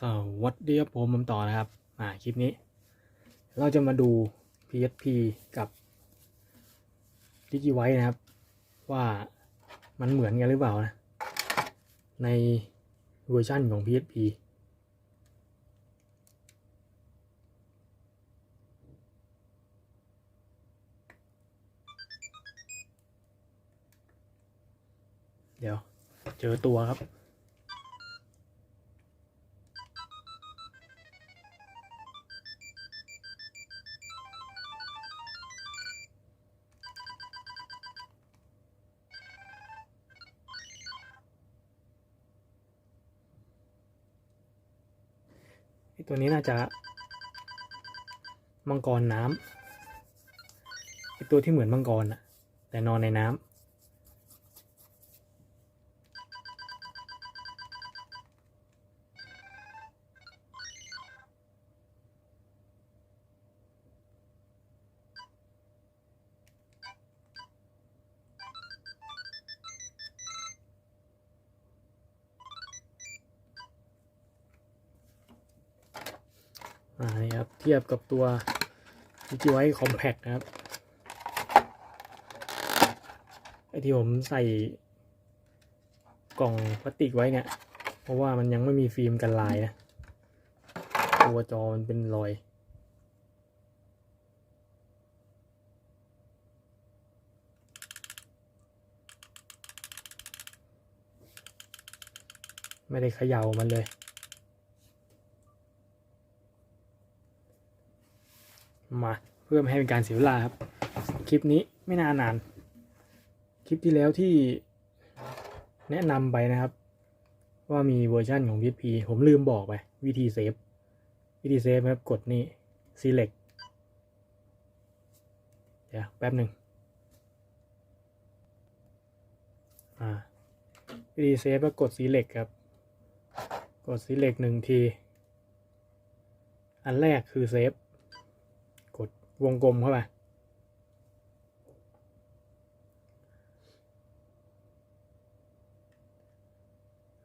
สวัสดีครับผมผมต่อนะครับ อ่าคลิปนี้ เราจะมาดู PSP กับ d i g i w i นะครับ ว่ามันเหมือนกันหรือเปล่านะ ในเวอร์ชั่นของ PSP เดี๋ยว เจอตัวครับ ตัวนี้น่าจะ มังกรน้ำไอตัวที่เหมือนมังกรอะแต่นอนในน้ำ อ่านี่ครับ เทียบกับตัวดิจิไว Compact นะครับ ไอที่ผมใส่กล่องพลาสติกไว้เนี่ย เพราะว่ามันยังไม่มีฟิล์มกันลายนะ ตัวจอมันเป็นรอยไม่ได้เขย่ามันเลย มาเพื่อไม่ให้เป็นการเสียเวลาครับ คลิปนี้ไม่นานนาน คลิปที่แล้วที่แนะนำไปนะครับ ว่ามีเวอร์ชันของ PSP ผมลืมบอกไป วิธีเซฟวิธีเซฟครับกดนี่ select เดี๋ยวแป๊บหนึ่งวิธีเซฟก็กด select ครับ กด select หนึ่งที อันแรกคือเซฟ วงกลมเข้าไป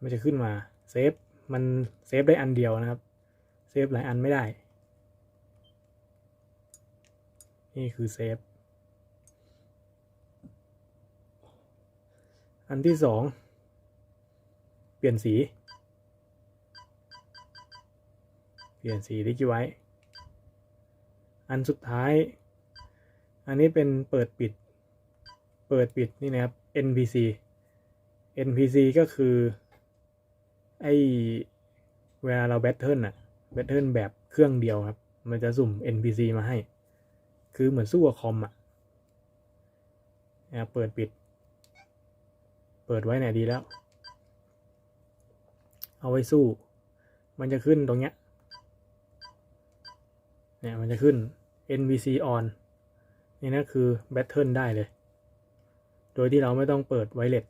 มันจะขึ้นมาเซฟมันเซฟได้อันเดียวนะครับเซฟหลายอันไม่ได้ นี่คือเซฟ อันที่สองเปลี่ยนสี เปลี่ยนสีดิจิไว้ อันสุดท้าย อันนี้เป็นเปิดปิด เปิดปิดนี่นะครับ NPC NPC ก็คือไอเวลาเราแบทเทิลอะแบทเทิลแบบเครื่องเดียวครับ มันจะสุ่ม NPC มาให้ คือเหมือนสู้กับคอมอะนะเปิดปิด เปิดไว้ไหนดีแล้ว เอาไว้สู้ มันจะขึ้นตรงเนี้ยเนี่ยมันจะขึ้น NVC on นี่นะคือ Battle ได้เลย โดยที่เราไม่ต้องเปิดไวเลส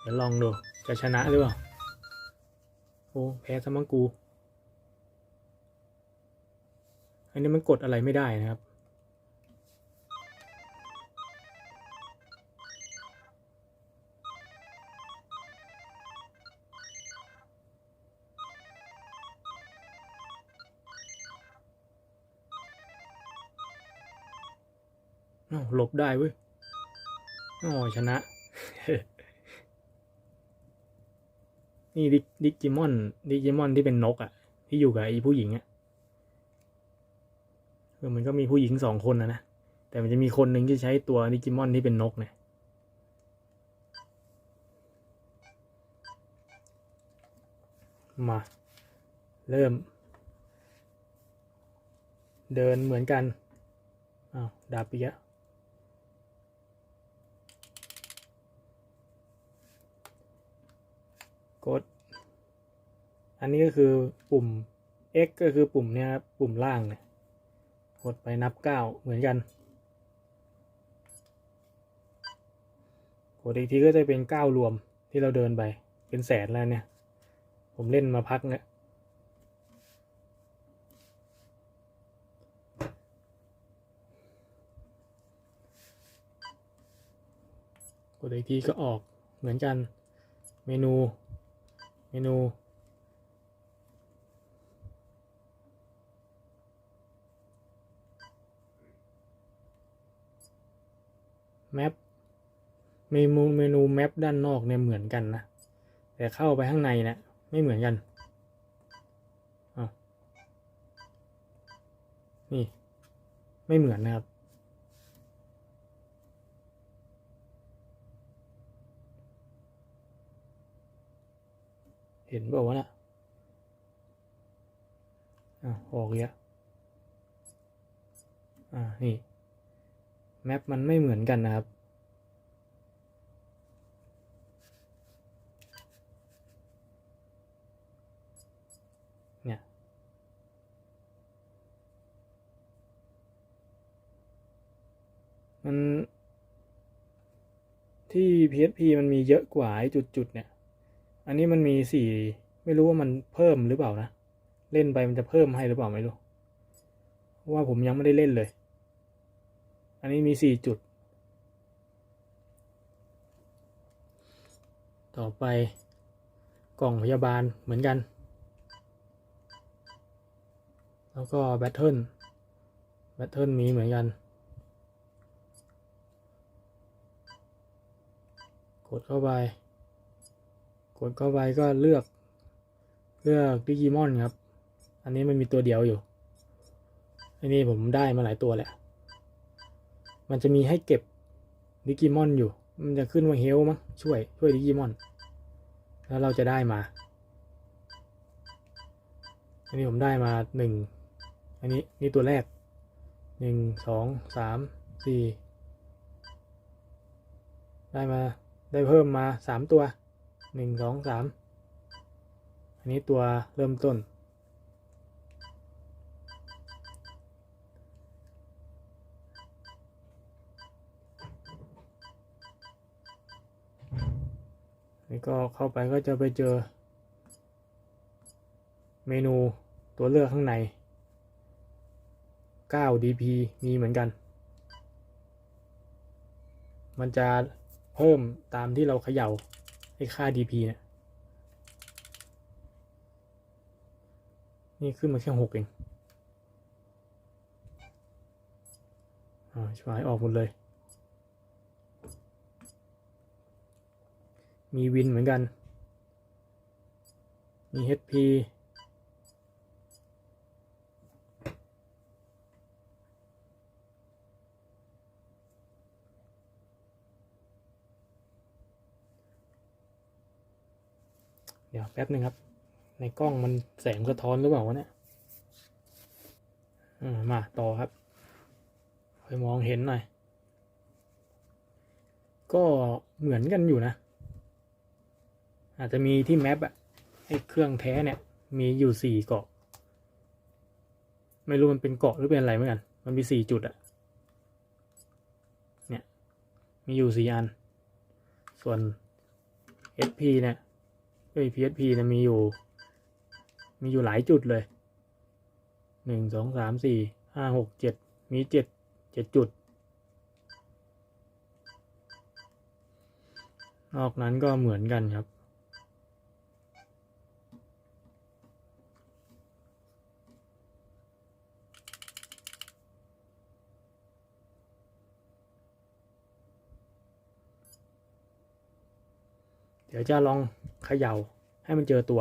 เดี๋ยวลองดู จะชนะหรือเปล่า โอ้ แพ้สมังกู อันนี้มันกดอะไรไม่ได้นะครับ หลบได้เว้ยอ๋อชนะ นี่ดิดิจิมอน ดิจิมอนที่เป็นนกอะ่ะ ที่อยู่กับไอ้ผู้หญิงอะ่ะเออมันก็มีผู้หญิงสองคนนะนะ แต่มันจะมีคนหนึ่งที่ใช้ตัวดิจิมอนที่เป็นนกเนี่ยมา เริ่ม เดินเหมือนกันอ้าวดาบปีอะ กด อันนี้ก็คือปุ่ม X ก็คือปุ่มเนี้ยครับปุ่มล่างเนี่ยกดไปนับเก้าเหมือนกัน กดอีกทีก็จะเป็นเก้ารวมที่เราเดินไปเป็นแสนแล้วเนี่ย ผมเล่นมาพักเนี่ยกดอีกทีก็ออกเหมือนกันเมนู นู แมปเมนูเมนูแมปด้านนอกเนี่ยเหมือนกันนะ แต่เข้าไปข้างในเนะี่ยไม่เหมือนกันอ้าวนี่ ไม่เหมือนนะครับ ห็นเปล่าวะน่ะอะออกเยอะอ่านี่แมปมันไม่เหมือนกันนะครับ เนี่ย มันที่ PSP มันมีเยอะกว่าไอ้จุดๆเนี่ย อันนี้มันมีสี่ไม่รู้ว่ามันเพิ่มหรือเปล่านะ เล่นไปมันจะเพิ่มให้หรือเปล่าไม่รู้เพราะว่าผมยังไม่ได้เล่นเลย อันนี้มีสี่จุด ต่อไปกล่องพยาบาลเหมือนกัน แล้วก็แบทเทิล แบทเทิลมีเหมือนกัน กดเข้าไป กดเข้าไปก็เลือก เลือกดิจิมอนครับ อันนี้มันมีตัวเดียวอยู่ อันนี้ผมได้มาหลายตัวแหละ มันจะมีให้เก็บดิจิมอนอยู่ มันจะขึ้นว่าเฮลมั้งช่วยช่วยดิจิมอน แล้วเราจะได้มา อันนี้ผมได้มาหนึ่ง อันนี้นี่ตัวแรกหนึ่งสองสามสี่ได้มาได้เพิ่มมาสามตัว หนึ่งสองสามอันนี้ตัวเริ่มต้น นี่ก็เข้าไปก็จะไปเจอ เมนูตัวเลือกข้างใน 9 dp มีเหมือนกัน มันจะเพิ่มตามที่เราเขย่า ไอ้ค่า dp เนี่ยนี่ขึ้นมาแค่หกเองอ๋อช่วยออกหมดเลย มีวินเหมือนกัน มี HP ดี๋ยวแป๊บนึงครับ ในกล้องมันแสงสะท้อนหรือเปล่าวะเนี่ยมาต่อครับค่อยมองเห็นหน่อย ก็เหมือนกันอยู่นะ อาจจะมีที่แมปอะไอ้เครื่องแท้เนี่ย มีอยู่สี่เกาะ ไม่รู้มันเป็นเกาะหรือเป็นอะไรเหมือนกัน มันมีสี่จุดอะเนี่ย มีอยู่สี่อัน ส่วน SP เนี่ย เอ้ย PSP นะมีอยู่ มีอยู่หลายจุดเลยหนึ่งสองสามสี่ห้าหกเจ็ดมีเจ็ดเจ็ดจุด นอกนั้นก็เหมือนกันครับ เดี๋ยวจะลองเขย่าให้มันเจอตัว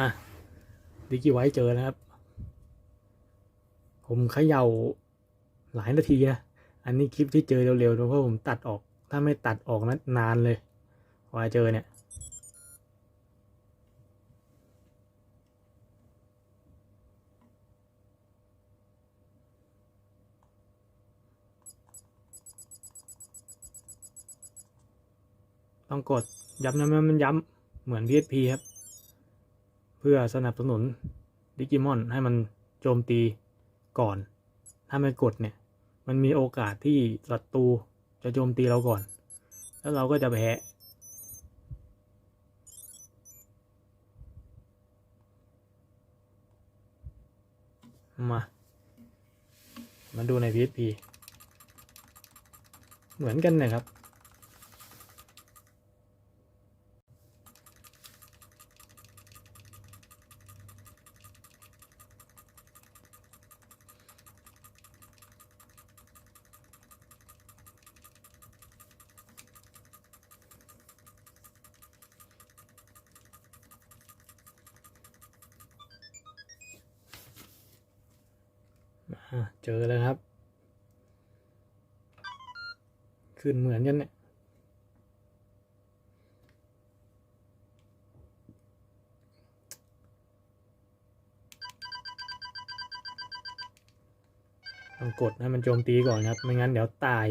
่ะดิคี้ไว้เจอแล้วครับ ผมเขย่าหลายนาทีนะ อันนี้คลิปที่เจอเร็วๆเพราะผมตัดออก ถ้าไม่ตัดออกนั้นนานเลยกว่าเจอเนี่ยต้องกดย้ำๆะมันย้ำเหมือน PSP ครับ พื่อสนับสนุนดิจิมอนให้มันโจมตีก่อน ถ้าไม่กดเนี่ย มันมีโอกาสที่ศัตรูจะโจมตีเราก่อน แล้วเราก็จะแพ้มา มาดูใน PSP เหมือนกันนะครับ เจอแล้วครับ ขึ้นเหมือนกันเนี่ยต้องกดให้มันโจมตีก่อนครับ ไม่งั้นเดี๋ยวตาย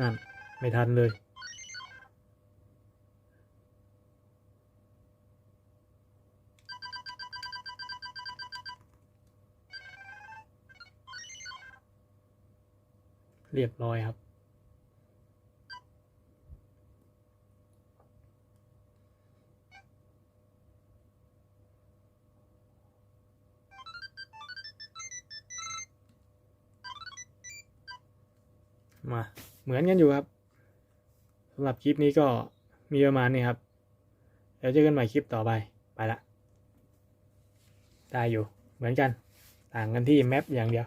นั่น ไม่ทันเลย เรียบร้อยครับ มาเหมือนกันอยู่ครับสำหรับคลิปนี้ก็มีประมาณนี้ครับ เดี๋ยวเจอกันใหม่คลิปต่อไป ไปละ ได้อยู่ เหมือนกัน ต่างกันที่แมปอย่างเดียว